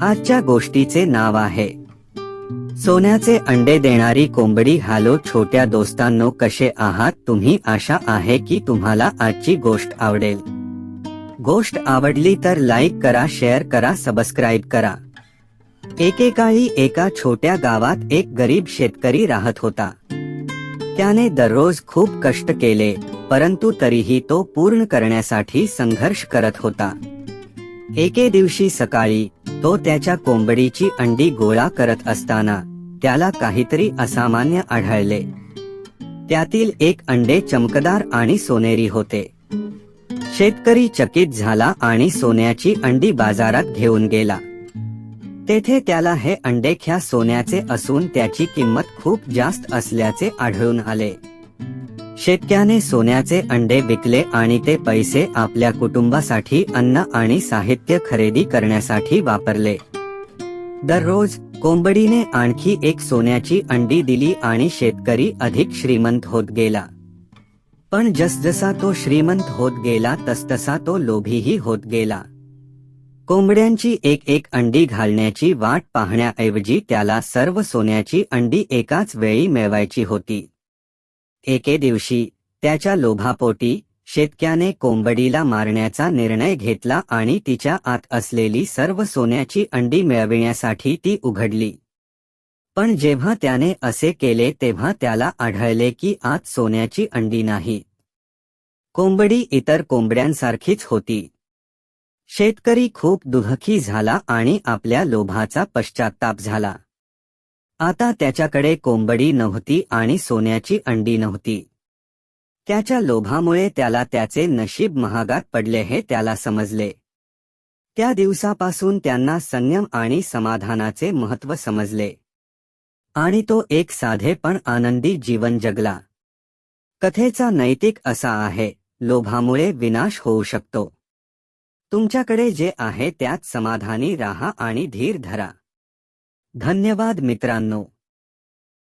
आजच्या गोष्टीचे नाव आहे. सोन्याचे अंडे देणारी कोंबडी हॅलो छोट्या दोस्तांनो कसे आहात? तुम्ही आशा आहे की तुम्हाला आजची गोष्ट आवडेल. गोष्ट आवडली तर लाईक करा शेअर करा सबस्क्राईब करा. एकेकाळी एका छोट्या गावात एक गरीब शेतकरी राहत होता. त्याने दररोज खूप कष्ट केले परंतु तरीही तो पूर्ण करण्यासाठी संघर्ष करत होता. एके दिवशी सकाळी तो त्याच्या कोंबडीची अंडी गोळा करत असताना त्याला काहीतरी असामान्य आढळले. त्यातील एक अंडे चमकदार आणि सोनेरी होते. शेतकरी चकित झाला आणि सोन्याची अंडी बाजारात घेऊन गेला. तेथे त्याला हे अंडे ख्या सोन्याचे असून त्याची किंमत खूप जास्त असल्याचे आढळून आले. शेतक्याने सोन्याचे अंडे विकले आणि ते पैसे आपल्या कुटुंबासाठी अन्न आणि साहित्य खरेदी करण्यासाठी वापरले. दररोज कोंबडीने आणखी एक सोन्याची अंडी दिली आणि शेतकरी अधिक श्रीमंत होत गेला. पण जसजसा तो श्रीमंत होत गेला तसतसा तो लोभीही होत गेला. कोंबड्यांची एक एक अंडी घालण्याची वाट पाहण्याऐवजी त्याला सर्व सोन्याची अंडी एकाच वेळी मिळवायची होती. एके दिवशी त्याच्या लोभापोटी शेतक्याने कोंबडीला मारण्याचा निर्णय घेतला आणि तिच्या आत असलेली सर्व सोन्याची अंडी मिळविण्यासाठी ती उघडली. पण जेव्हा त्याने असे केले तेव्हा त्याला आढळले की आत सोन्याची अंडी नाही. कोंबडी इतर कोंबड्यांसारखीच होती. शेतकरी खूप दुःखी झाला आणि आपल्या लोभाचा पश्चाताप झाला. आता त्याच्याकडे कोंबडी नव्हती आणि सोन्याची अंडी नव्हती. त्याच्या लोभामुळे त्याला त्याचे नशीब महागात पडले हे त्याला समजले. त्या दिवसापासून त्यांना संयम आणि समाधानाचे महत्त्व समजले. आणि तो एक साधे पण आनंदी जीवन जगला. कथेचा नैतिक असा आहे लोभामुळे विनाश होऊ शकतो. तुमच्याकडे जे आहे त्यात समाधानी राहा आणि धीर धरा. धन्यवाद मित्रांनो.